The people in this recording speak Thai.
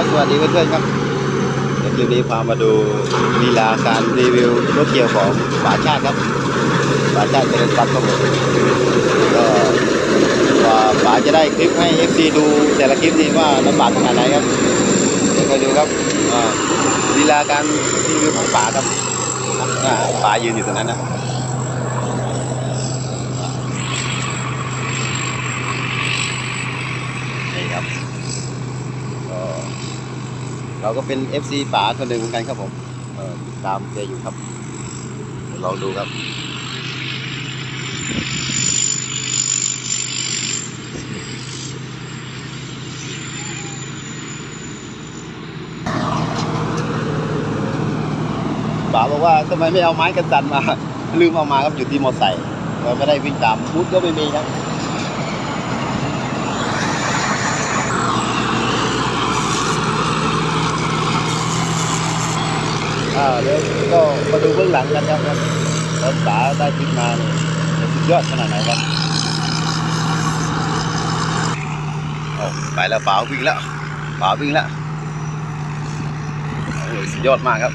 ครับสวัสดีเพื่อนๆครับในคลิปนี้พามาดูลีลาการรีวิวรถเกี่ยวของป๋าชาติครับป๋าชาติเจริญทรัพย์ครับผมก็ว่าป๋าจะได้คลิปให้ FC ดูแต่ละคลิปนี้ว่าลำบากขนาดไหนครับเดี๋ยวคอยดูครับลีลาการรีวิวของป๋าครับอ่าป๋ายืนอยู่ตรงนั้นนะนี่ครับ เราก็เป็น FC ป๋าคนหนึ่งเหมือนกันครับผมติดตามแกอยู่ครับเดี๋ยวลองดูครับป๋าบอกว่าทำไมไม่เอาไม้กันสันมา ลืมเอามาครับอยู่ที่มอไซค์เราไม่ได้วิ่งตามบูธก็ไม่มีครับ อ่าเดี๋ยวก็มาดูเบื้องหลังกันครับรถป๋าได้ทิ้งมาเนี่ยสุดยอดขนาดไหนครับโอ้ไปแล้วป๋าวิ่งแล้วป๋าวิ่งแล้วโอ้ยสุดยอดมากครับ